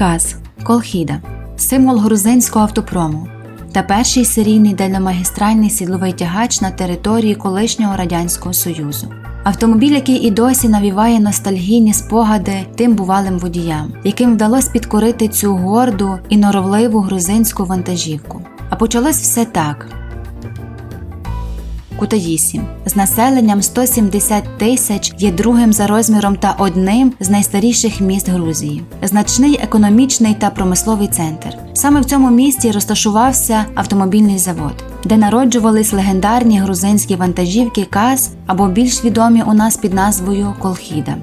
КАЗ Колхіда символ грузинського автопрому та перший серійний дальномагістральний сідловий тягач на території колишнього радянського союзу. Автомобіль, який і досі навіває ностальгійні спогади тим бувалим водіям, яким вдалося підкорити цю горду і норовливу грузинську вантажівку. А почалось все так. Кутаїсі з населенням 170 тисяч є другим за розміром та одним з найстаріших міст Грузії. Значний економічний та промисловий центр. Саме в цьому місті розташувався автомобільний завод, де народжувались легендарні грузинські вантажівки КАЗ або більш відомі у нас під назвою Колхіда.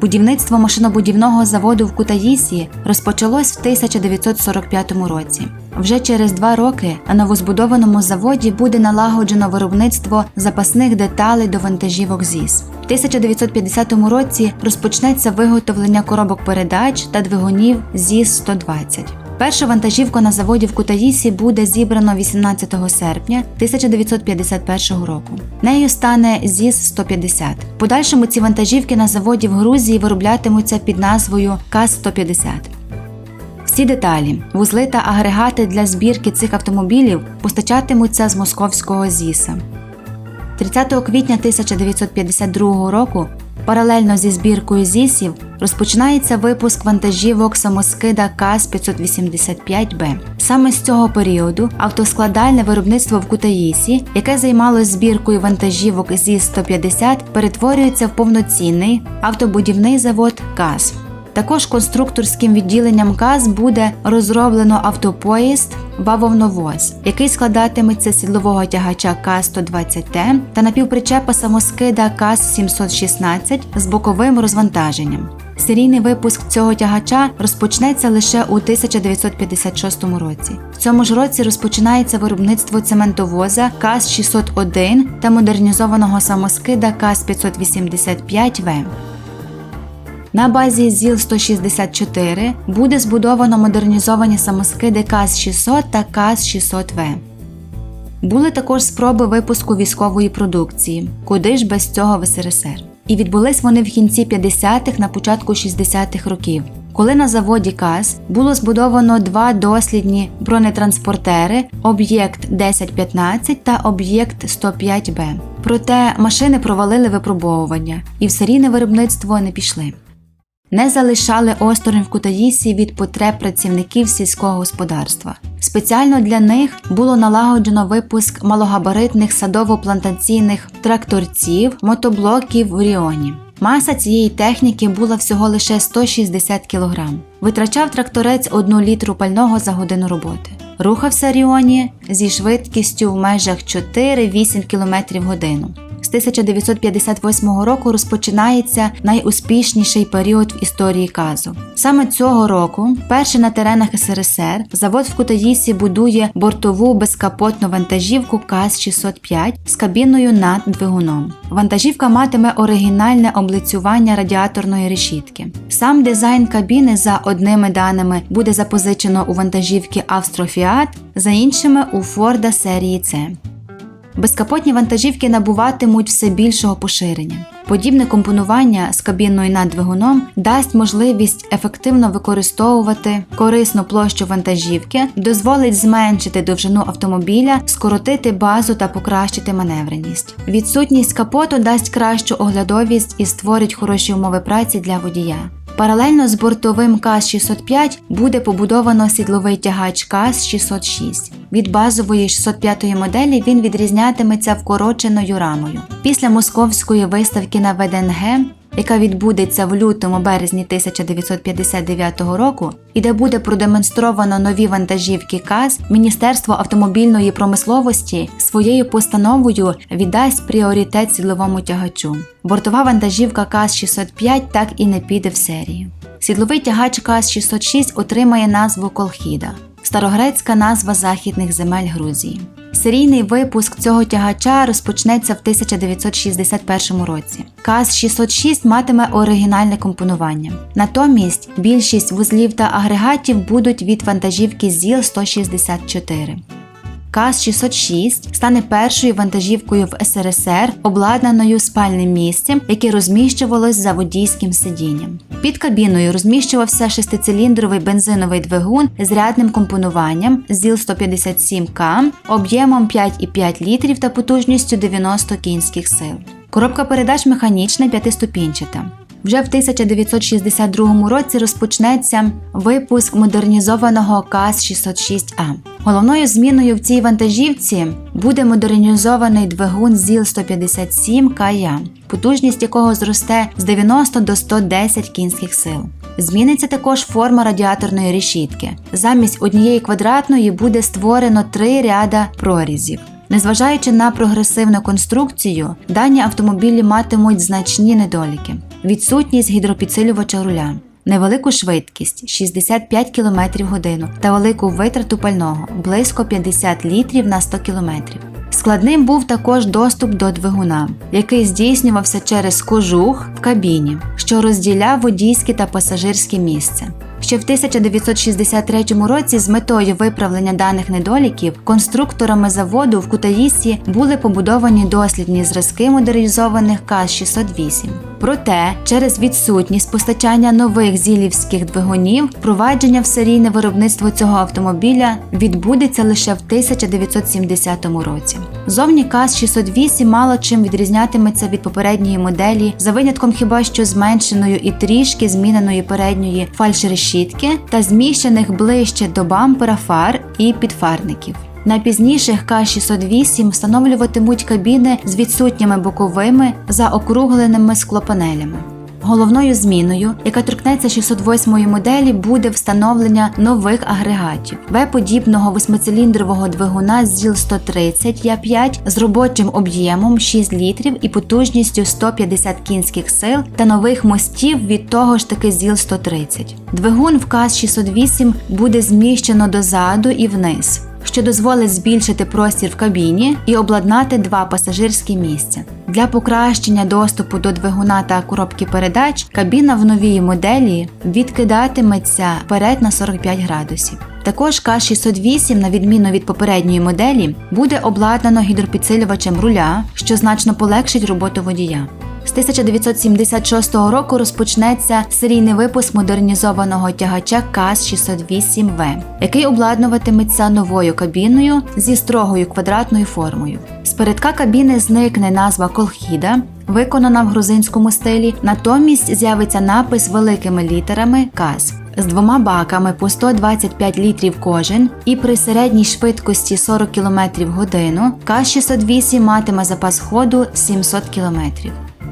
Будівництво машинобудівного заводу в Кутаїсі розпочалось в 1945 році. Вже через два роки на новозбудованому заводі буде налагоджено виробництво запасних деталей до вантажівок ЗІС. В 1950 році розпочнеться виготовлення коробок передач та двигунів ЗІС-120. Першу вантажівку на заводі в Кутаїсі буде зібрано 18 серпня 1951 року. Нею стане ЗІС-150. В подальшому ці вантажівки на заводі в Грузії вироблятимуться під назвою КАЗ-150. Всі деталі, вузли та агрегати для збірки цих автомобілів постачатимуться з московського ЗІСа. 30 квітня 1952 року Паралельно зі збіркою ЗІСів розпочинається випуск вантажівок самоскида КАЗ-585Б. Саме з цього періоду автоскладальне виробництво в Кутаїсі, яке займалось збіркою вантажівок ЗІС-150, перетворюється в повноцінний автобудівний завод КАЗ. Також конструкторським відділенням КАЗ буде розроблено автопоїзд бавовновоз, який складатиметься з сідлового тягача КАЗ-120Т та напівпричепа самоскида КАЗ-716 з боковим розвантаженням. Серійний випуск цього тягача розпочнеться лише у 1956 році. В цьому ж році розпочинається виробництво цементовоза КАЗ-601 та модернізованого самоскида КАЗ-585В. На базі ЗІЛ-164 буде збудовано модернізовані самоскиди КАЗ-600 та КАЗ-600В. Були також спроби випуску військової продукції, куди ж без цього в СРСР. І відбулись вони в кінці 50-х на початку 60-х років, коли на заводі КАЗ було збудовано два дослідні бронетранспортери об'єкт 1015 та об'єкт 105Б. Проте машини провалили випробовування і в серійне виробництво не пішли не залишали осторонь в Кутаїсі від потреб працівників сільського господарства. Спеціально для них було налагоджено випуск малогабаритних садово-плантаційних тракторців, мотоблоків в Ріоні. Маса цієї техніки була всього лише 160 кг. Витрачав тракторець 1 літру пального за годину роботи. Рухався Ріоні зі швидкістю в межах 4-8 км в годину. З 1958 року розпочинається найуспішніший період в історії казу. Саме цього року, перший на теренах СРСР, завод в Кутаїсі будує бортову безкапотну вантажівку КАЗ-605 з кабіною над двигуном. Вантажівка матиме оригінальне облицювання радіаторної решітки. Сам дизайн кабіни за одними даними буде запозичено у вантажівки Австрофіат, за іншими у Форда серії С безкапотні вантажівки набуватимуть все більшого поширення. Подібне компонування з кабіною над двигуном дасть можливість ефективно використовувати корисну площу вантажівки, дозволить зменшити довжину автомобіля, скоротити базу та покращити маневреність. Відсутність капоту дасть кращу оглядовість і створить хороші умови праці для водія. Паралельно з бортовим КАЗ-605 буде побудовано сідловий тягач КАЗ-606. Від базової 605 моделі він відрізнятиметься вкороченою рамою. Після московської виставки на ВДНГ яка відбудеться в лютому березні 1959 року, і де буде продемонстровано нові вантажівки КАЗ, Міністерство автомобільної промисловості своєю постановою віддасть пріоритет сідловому тягачу. Бортова вантажівка КАЗ-605 так і не піде в серію. Сідловий тягач КАЗ-606 отримає назву Колхіда старогрецька назва західних земель Грузії. Серійний випуск цього тягача розпочнеться в 1961 році. КАЗ-606 матиме оригінальне компонування. Натомість більшість вузлів та агрегатів будуть від вантажівки ЗІЛ-164. КАЗ-606 стане першою вантажівкою в СРСР, обладнаною спальним місцем, яке розміщувалось за водійським сидінням. Під кабіною розміщувався шестициліндровий бензиновий двигун з рядним компонуванням ЗІЛ-157К об'ємом 5,5 літрів та потужністю 90 кінських сил. Коробка передач механічна п'ятиступінчата. Вже в 1962 році розпочнеться випуск модернізованого КАЗ-606А. Головною зміною в цій вантажівці буде модернізований двигун ЗІЛ-157 КЯ, потужність якого зросте з 90 до 110 кінських сил. Зміниться також форма радіаторної решітки. Замість однієї квадратної буде створено три ряда прорізів. Незважаючи на прогресивну конструкцію, дані автомобілі матимуть значні недоліки: відсутність гідропідсилювача руля, невелику швидкість 65 км годину та велику витрату пального близько 50 літрів на 100 км. Складним був також доступ до двигуна, який здійснювався через кожух в кабіні, що розділяв водійське та пасажирське місце. Ще в 1963 році з метою виправлення даних недоліків конструкторами заводу в Кутаїсі були побудовані дослідні зразки модернізованих КАЗ-608. Проте, через відсутність постачання нових зілівських двигунів, впровадження в серійне виробництво цього автомобіля відбудеться лише в 1970 році. Зовні КАЗ-608 мало чим відрізнятиметься від попередньої моделі, за винятком хіба що зменшеною і трішки зміненої передньої фальшрешітки та зміщених ближче до бампера фар і підфарників. На пізніших К-608 встановлюватимуть кабіни з відсутніми боковими заокругленими склопанелями. Головною зміною, яка торкнеться 608 моделі, буде встановлення нових агрегатів В-подібного восьмициліндрового двигуна ЗІЛ-130 Я5 з робочим об'ємом 6 літрів і потужністю 150 кінських сил та нових мостів від того ж таки ЗІЛ-130. Двигун в КАЗ-608 буде зміщено дозаду і вниз що дозволить збільшити простір в кабіні і обладнати два пасажирські місця. Для покращення доступу до двигуна та коробки передач кабіна в новій моделі відкидатиметься вперед на 45 градусів. Також К-608, на відміну від попередньої моделі, буде обладнано гідропідсилювачем руля, що значно полегшить роботу водія. З 1976 року розпочнеться серійний випуск модернізованого тягача КАЗ-608В, який обладнуватиметься новою кабіною зі строгою квадратною формою. З передка кабіни зникне назва Колхіда, виконана в грузинському стилі, натомість з'явиться напис великими літерами КАЗ. З двома баками по 125 літрів кожен і при середній швидкості 40 км годину КАЗ-608 матиме запас ходу 700 км.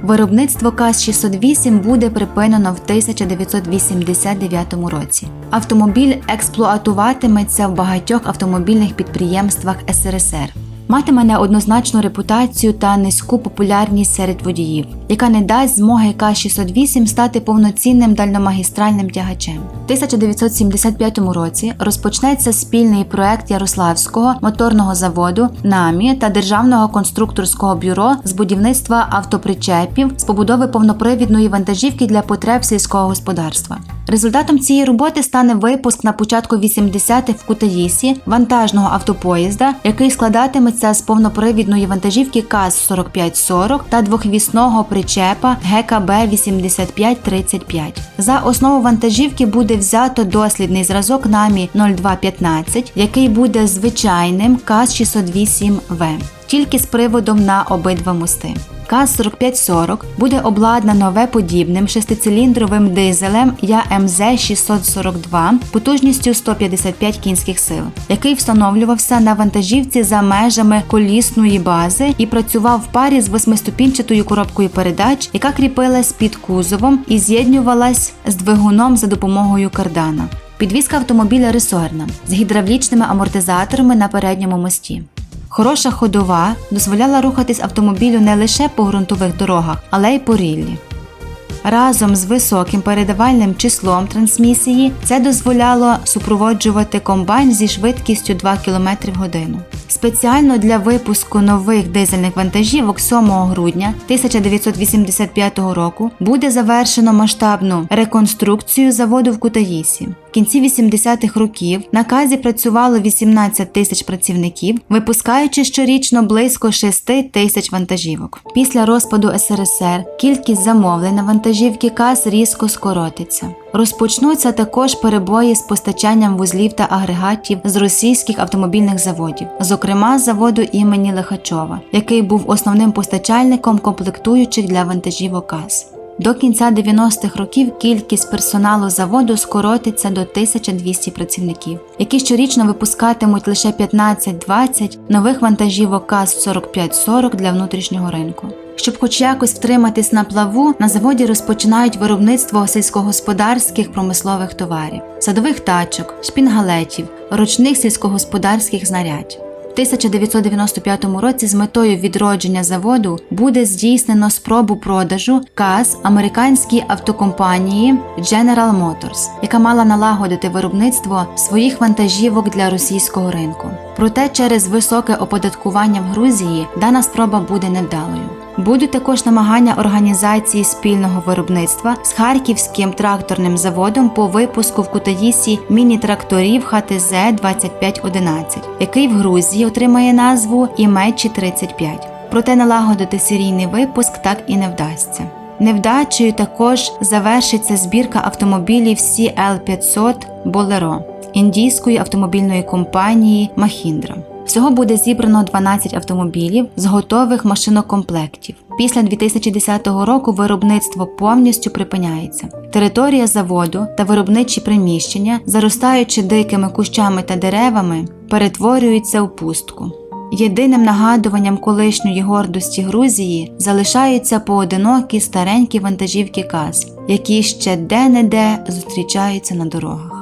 Виробництво КАЗ-608 буде припинено в 1989 році. Автомобіль експлуатуватиметься в багатьох автомобільних підприємствах СРСР. Матиме неоднозначну репутацію та низьку популярність серед водіїв, яка не дасть змоги К-608 стати повноцінним дальномагістральним тягачем. У 1975 році розпочнеться спільний проект Ярославського моторного заводу НАМІ та Державного конструкторського бюро з будівництва автопричепів з побудови повнопривідної вантажівки для потреб сільського господарства. Результатом цієї роботи стане випуск на початку 80-х в Кутаїсі вантажного автопоїзда, який складатиметься з повнопривідної вантажівки КАЗ-4540 та двохвісного причепа ГКБ 8535. За основу вантажівки буде взято дослідний зразок НАМІ 0215, який буде звичайним КАЗ-608В, тільки з приводом на обидва мости. КАЗ-4540 буде обладнано В-подібним шестициліндровим дизелем ЯМЗ-642 потужністю 155 кінських сил, який встановлювався на вантажівці за межами колісної бази і працював в парі з восьмиступінчатою коробкою передач, яка кріпилась під кузовом і з'єднювалась з двигуном за допомогою кардана. Підвізка автомобіля ресорна з гідравлічними амортизаторами на передньому мості. Хороша ходова дозволяла рухатись автомобілю не лише по ґрунтових дорогах, але й по ріллі. Разом з високим передавальним числом трансмісії це дозволяло супроводжувати комбайн зі швидкістю 2 км в годину. Спеціально для випуску нових дизельних вантажівок 7 грудня 1985 року буде завершено масштабну реконструкцію заводу в Кутаїсі. В кінці 80-х років на казі працювало 18 тисяч працівників, випускаючи щорічно близько 6 тисяч вантажівок. Після розпаду СРСР кількість замовлень на вантажівки КАЗ різко скоротиться. Розпочнуться також перебої з постачанням вузлів та агрегатів з російських автомобільних заводів, зокрема з заводу імені Лихачова, який був основним постачальником комплектуючих для вантажівок КАЗ. До кінця 90-х років кількість персоналу заводу скоротиться до 1200 працівників, які щорічно випускатимуть лише 15-20 нових вантажівок КАЗ-4540 для внутрішнього ринку. Щоб хоч якось втриматись на плаву, на заводі розпочинають виробництво сільськогосподарських промислових товарів, садових тачок, шпінгалетів, ручних сільськогосподарських знарядь. В 1995 році з метою відродження заводу буде здійснено спробу продажу КАЗ американській автокомпанії General Motors, яка мала налагодити виробництво своїх вантажівок для російського ринку. Проте через високе оподаткування в Грузії дана спроба буде невдалою. Будуть також намагання організації спільного виробництва з харківським тракторним заводом по випуску в Кутаїсі міні-тракторів ХТЗ 2511, який в Грузії отримає назву Імечі 35. Проте налагодити серійний випуск так і не вдасться. Невдачею також завершиться збірка автомобілів CL500 Bolero індійської автомобільної компанії Mahindra. Всього буде зібрано 12 автомобілів з готових машинокомплектів. Після 2010 року виробництво повністю припиняється. Територія заводу та виробничі приміщення, заростаючи дикими кущами та деревами, перетворюються у пустку. Єдиним нагадуванням колишньої гордості Грузії залишаються поодинокі старенькі вантажівки КАЗ, які ще де-не-де зустрічаються на дорогах.